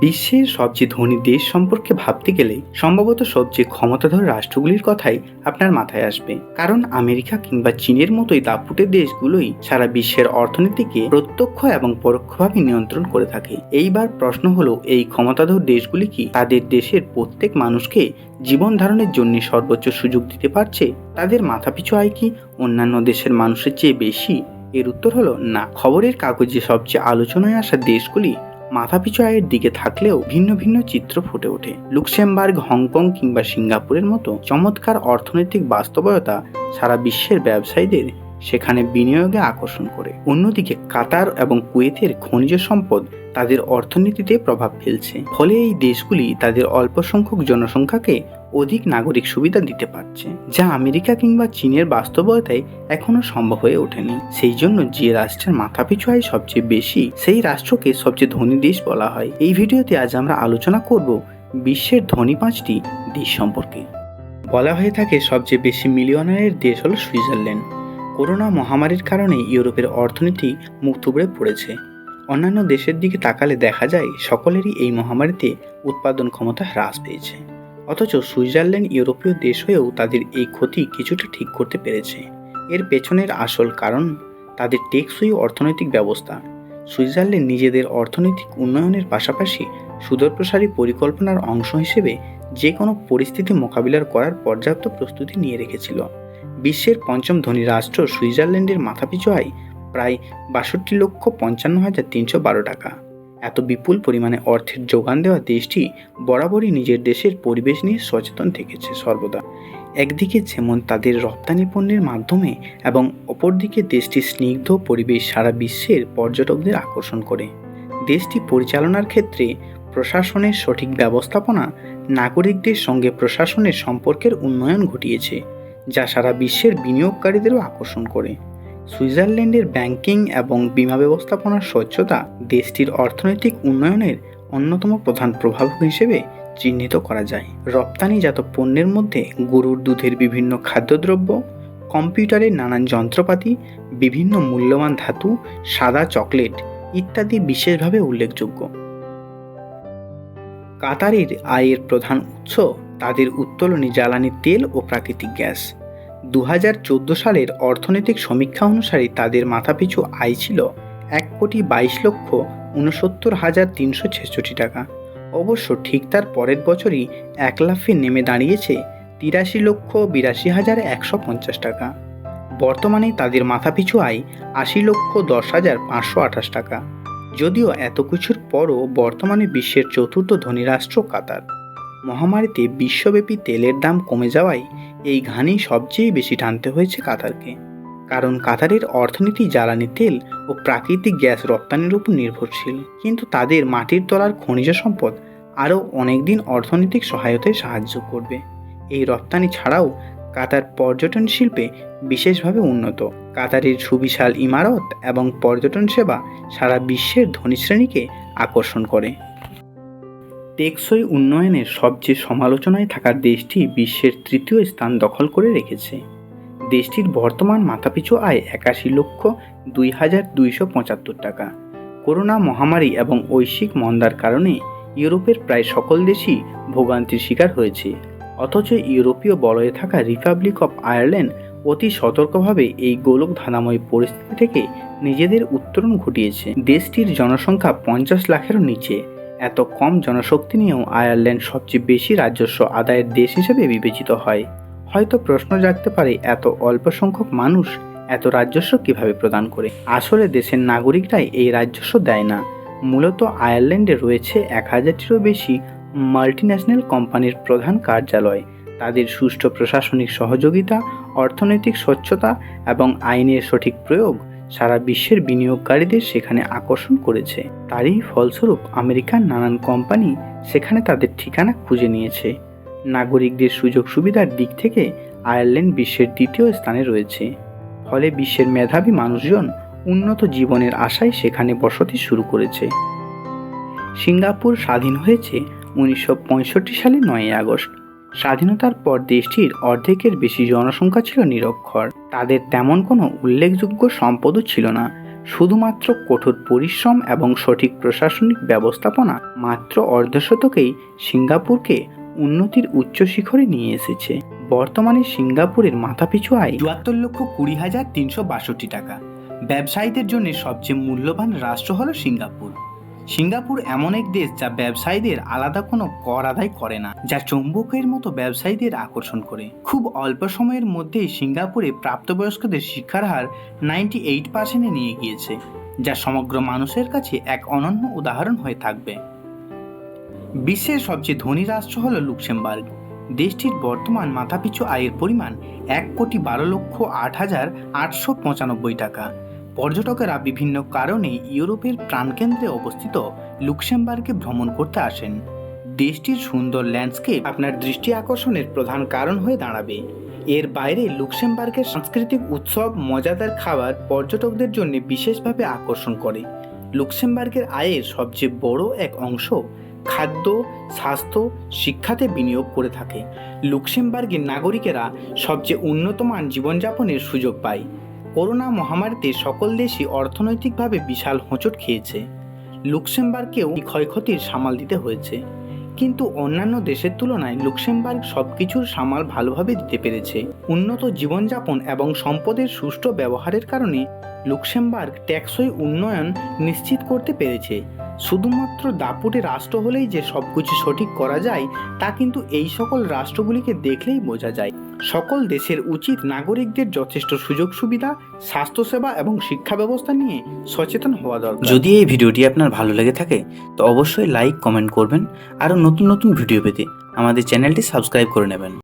বিশ্বের সবচেয়ে ধনী দেশ সম্পর্কে ভাবতে গেলে সম্ভবত সবচেয়ে ক্ষমতাধর রাষ্ট্রগুলির কথাই আপনার মাথায় আসবে। কারণ আমেরিকা কিংবা চীনের মতোই দাপুটে দেশগুলোই সারা বিশ্বের অর্থনীতিকে প্রত্যক্ষ এবং পরোক্ষভাবে নিয়ন্ত্রণ করে থাকে। এইবার প্রশ্ন হলো, এই ক্ষমতাধর দেশগুলি কি তাদের দেশের প্রত্যেক মানুষকে জীবন ধারণের জন্য সর্বোচ্চ সুযোগ দিতে পারছে? তাদের মাথাপিছু আয় কি অন্যান্য দেশের মানুষের চেয়ে বেশি? এর উত্তর হলো, না। খবরের কাগজে সবচেয়ে আলোচনায় আসা দেশগুলি মাথাপিছু আয়ের দিকে থাকলেও ভিন্ন ভিন্ন চিত্র ফুটে ওঠে। লুক্সেমবার্গ, হংকং কিংবা সিঙ্গাপুরের মতো চমৎকার অর্থনৈতিক বাস্তবতা সারা বিশ্বের ব্যবসায়ীদের সেখানে বিনিয়োগে আকর্ষণ করে। অন্যদিকে কাতার এবং কুয়েতের খনিজ সম্পদ তাদের অর্থনীতিতে প্রভাব ফেলছে। ফলে এই দেশগুলি তাদের অল্প সংখ্যক জনসংখ্যাকে অধিক নাগরিক সুবিধা দিতে পারছে, যা আমেরিকা কিংবা চীনের বাস্তবতায় এখনও সম্ভব হয়ে ওঠেনি। সেই জন্য যে রাষ্ট্রের মাথাপিছু আয় সবচেয়ে বেশি, সেই রাষ্ট্রকে সবচেয়ে ধনী দেশ বলা হয়। এই ভিডিওতে আজ আমরা আলোচনা করব বিশ্বের ধনী পাঁচটি দেশ সম্পর্কে। বলা হয়ে থাকে সবচেয়ে বেশি মিলিয়নারের দেশ হলো সুইজারল্যান্ড। করোনা মহামারীর কারণে ইউরোপের অর্থনীতি মুখ থুবড়ে পড়েছে। অন্যান্য দেশের দিকে তাকালে দেখা যায়, সকলেরই এই মহামারীতে উৎপাদন ক্ষমতা হ্রাস পেয়েছে। অথচ সুইজারল্যান্ড ইউরোপীয় দেশ হয়েও তাদের এই ক্ষতি কিছুটা ঠিক করতে পেরেছে। এর পেছনের আসল কারণ তাদের টেকসই অর্থনৈতিক ব্যবস্থা। সুইজারল্যান্ড নিজেদের অর্থনৈতিক উন্নয়নের পাশাপাশি সুদূরপ্রসারী পরিকল্পনার অংশ হিসেবে যে কোনো পরিস্থিতি মোকাবিলার করার পর্যাপ্ত প্রস্তুতি নিয়ে রেখেছিল। বিশ্বের পঞ্চম ধনী রাষ্ট্র সুইজারল্যান্ডের মাথাপিছু আয় প্রায় বাষট্টি লক্ষ পঞ্চান্ন হাজার তিনশো বারো টাকা। এত বিপুল পরিমাণে অর্থের যোগান দেওয়া দেশটি বরাবরই নিজের দেশের পরিবেশ নিয়ে সচেতন থেকেছে সর্বদা। একদিকে যেমন তাদের রপ্তানি পণ্যের মাধ্যমে এবং অপরদিকে দেশটির স্নিগ্ধ পরিবেশ সারা বিশ্বের পর্যটকদের আকর্ষণ করে। দেশটি পরিচালনার ক্ষেত্রে প্রশাসনের সঠিক ব্যবস্থাপনা, নাগরিকদের সঙ্গে প্রশাসনের সম্পর্কের উন্নয়ন ঘটিয়েছে, যা সারা বিশ্বের বিনিয়োগকারীদেরও আকর্ষণ করে। সুইজারল্যান্ডের ব্যাংকিং এবং বীমা ব্যবস্থাপনার স্বচ্ছতা দেশটির অর্থনৈতিক উন্নয়নের অন্যতম প্রধান প্রভাব হিসেবে চিহ্নিত করা যায়। রপ্তানিজাত পণ্যের মধ্যে গরুর দুধের বিভিন্ন খাদ্যদ্রব্য, কম্পিউটারের নানান যন্ত্রপাতি, বিভিন্ন মূল্যবান ধাতু, সাদা চকলেট ইত্যাদি বিশেষভাবে উল্লেখযোগ্য। কাতারের আয়ের প্রধান উৎস তাদের উত্তোলনী জ্বালানি তেল ও প্রাকৃতিক গ্যাস। দু হাজার চোদ্দ সালের অর্থনৈতিক সমীক্ষা অনুসারে তাদের মাথাপিছু আয় ছিল এক কোটি বাইশ লক্ষ উনসত্তর হাজার তিনশো ছেষট্টি টাকা। অবশ্য ঠিক তার পরের বছরই এক লাফে নেমে দাঁড়িয়েছে তিরাশি লক্ষ বিরাশি হাজার একশো পঞ্চাশ টাকা। বর্তমানে তাদের মাথাপিছু আয় আশি লক্ষ দশ হাজার পাঁচশো আঠাশ টাকা। যদিও এত কিছুর পরও বর্তমানে বিশ্বের চতুর্থ ধনী রাষ্ট্র কাতার। মহামারীতে বিশ্বব্যাপী তেলের দাম কমে যাওয়ায় এই ঘানি সবচেয়ে বেশি টানতে হয়েছে কাতারকে, কারণ কাতারের অর্থনীতি, জ্বালানি তেল ও প্রাকৃতিক গ্যাস রপ্তানির উপর নির্ভরশীল। কিন্তু তাদের মাটির তলার খনিজ সম্পদ আরও অনেকদিন অর্থনৈতিক সহায়তায় সাহায্য করবে। এই রপ্তানি ছাড়াও কাতার পর্যটন শিল্পে বিশেষভাবে উন্নত। কাতারের সুবিশাল ইমারত এবং পর্যটন সেবা সারা বিশ্বের ধনী শ্রেণীকে আকর্ষণ করে। টেকসই উন্নয়নের সবচেয়ে সমালোচনায় থাকা দেশটি বিশ্বের তৃতীয় স্থান দখল করে রেখেছে। দেশটির বর্তমান মাথাপিছু আয় একাশি লক্ষ দুই হাজার দুইশো পঁচাত্তর টাকা। করোনা মহামারী এবং ঐশ্বিক মন্দার কারণে ইউরোপের প্রায় সকল দেশই ভোগান্তির শিকার হয়েছে। অথচ ইউরোপীয় বলয়ে থাকা রিপাবলিক অফ আয়ারল্যান্ড অতি সতর্কভাবে এই গোলক ধানাময় পরিস্থিতি থেকে নিজেদের উত্তরণ ঘটিয়েছে। দেশটির জনসংখ্যা পঞ্চাশ লাখেরও নিচে। এত কম জনশক্তি নিয়েও আয়ারল্যান্ড সবচেয়ে বেশি রাজস্ব আদায়ের দেশ হিসেবে বিবেচিত হয়। হয়তো প্রশ্ন জাগতে পারে, এত অল্প সংখ্যক মানুষ এত রাজস্ব কীভাবে প্রদান করে? আসলে দেশের নাগরিকরাই এই রাজস্ব দেয় না। মূলত আয়ারল্যান্ডে রয়েছে এক হাজারটিরও বেশি মাল্টিন্যাশনাল কোম্পানির প্রধান কার্যালয়। তাদের সুষ্ঠু প্রশাসনিক সহযোগিতা, অর্থনৈতিক স্বচ্ছতা এবং আইনের সঠিক প্রয়োগ সারা বিশ্বের বিনিয়োগকারীদের সেখানে আকর্ষণ করেছে। তারই ফলস্বরূপ আমেরিকার নানান কোম্পানি সেখানে তাদের ঠিকানা খুঁজে নিয়েছে। নাগরিকদের সুযোগ সুবিধার দিক থেকে আয়ারল্যান্ড বিশ্বের দ্বিতীয় স্থানে রয়েছে। ফলে বিশ্বের মেধাবী মানুষজন উন্নত জীবনের আশায় সেখানে বসতি শুরু করেছে। সিঙ্গাপুর স্বাধীন হয়েছে উনিশশো পঁয়ষট্টি সালে নয়ই আগস্ট। স্বাধীনতার পর দেশটির অর্ধেকের বেশি জনসংখ্যা ছিল নিরক্ষর। তাদের তেমন কোনো উল্লেখযোগ্য সম্পদও ছিল না। শুধুমাত্র কঠোর পরিশ্রম এবং সঠিক প্রশাসনিক ব্যবস্থাপনা মাত্র অর্ধশতকেই সিঙ্গাপুরকে উন্নতির উচ্চ শিখরে নিয়ে এসেছে। বর্তমানে সিঙ্গাপুরের মাথাপিছু আয় চুয়াত্তর লক্ষ কুড়ি হাজার তিনশো বাষট্টি টাকা। ব্যবসায়ীদের জন্য সবচেয়ে মূল্যবান রাষ্ট্র হলো সিঙ্গাপুর। সিঙ্গাপুর এমন এক দেশ যা ব্যবসায়ীদের আলাদা কোনো কর আদায় করে না, যা চৌম্বকের মতো ব্যবসায়ীদের আকর্ষণ করে। খুব অল্প সময়ের মধ্যেই সিঙ্গাপুরে প্রাপ্তবয়স্কদের শিক্ষার হার নাইনটি এইট পার্সেন্টে নিয়ে গিয়েছে, যা সমগ্র মানুষের কাছে এক অনন্য উদাহরণ হয়ে থাকবে। বিশ্বের সবচেয়ে ধনী রাষ্ট্র হল লুক্সেমবার্গ। দেশটির বর্তমান মাথাপিছু আয়ের পরিমাণ এক কোটি বারো লক্ষ আট হাজার আটশো পঁচানব্বই টাকা। পর্যটকেরা বিভিন্ন কারণে ইউরোপের প্রাণকেন্দ্রে অবস্থিত লুক্সেমবার্গে ভ্রমণ করতে আসেন। দেশটির সুন্দর ল্যান্ডস্কেপ আপনার দৃষ্টি আকর্ষণের প্রধান কারণ হয়ে দাঁড়াবে। এর বাইরে লুক্সেমবার্গের সাংস্কৃতিক উৎসব, মজাদার খাবার পর্যটকদের জন্য বিশেষভাবে আকর্ষণ করে। লুক্সেমবার্গের আয়ের সবচেয়ে বড় এক অংশ খাদ্য, স্বাস্থ্য, শিক্ষাতে বিনিয়োগ করে থাকে। লুক্সেমবার্গের নাগরিকেরা সবচেয়ে উন্নতমান জীবনযাপনের সুযোগ পায়। করোনা মহামারীতে সকল দেশই অর্থনৈতিকভাবে বিশাল হোঁচট খেয়েছে। লুক্সেমবার্গকেও ক্ষয়ক্ষতির সামাল দিতে হয়েছে। কিন্তু অন্যান্য দেশের তুলনায় লুক্সেমবার্গ সব কিছুর সামাল ভালোভাবে দিতে পেরেছে। উন্নত জীবনযাপন এবং সম্পদের সুষ্ঠু ব্যবহারের কারণে লুক্সেমবার্গ টেকসই উন্নয়ন নিশ্চিত করতে পেরেছে। শুধুমাত্র দাপুটে রাষ্ট্র হলেই যে সবকিছু সঠিক করা যায়, তা কিন্তু এই সকল রাষ্ট্রগুলিকে দেখলেই বোঝা যায়। সকল দেশের উচিত নাগরিকদের যথেষ্ট সুযোগ সুবিধা, স্বাস্থ্যসেবা এবং শিক্ষা ব্যবস্থা নিয়ে সচেতন হওয়া দরকার। যদি এই ভিডিওটি আপনার ভালো লেগে থাকে, তো অবশ্যই লাইক, কমেন্ট করবেন। আরও নতুন নতুন ভিডিও পেতে আমাদের চ্যানেলটি সাবস্ক্রাইব করে নেবেন।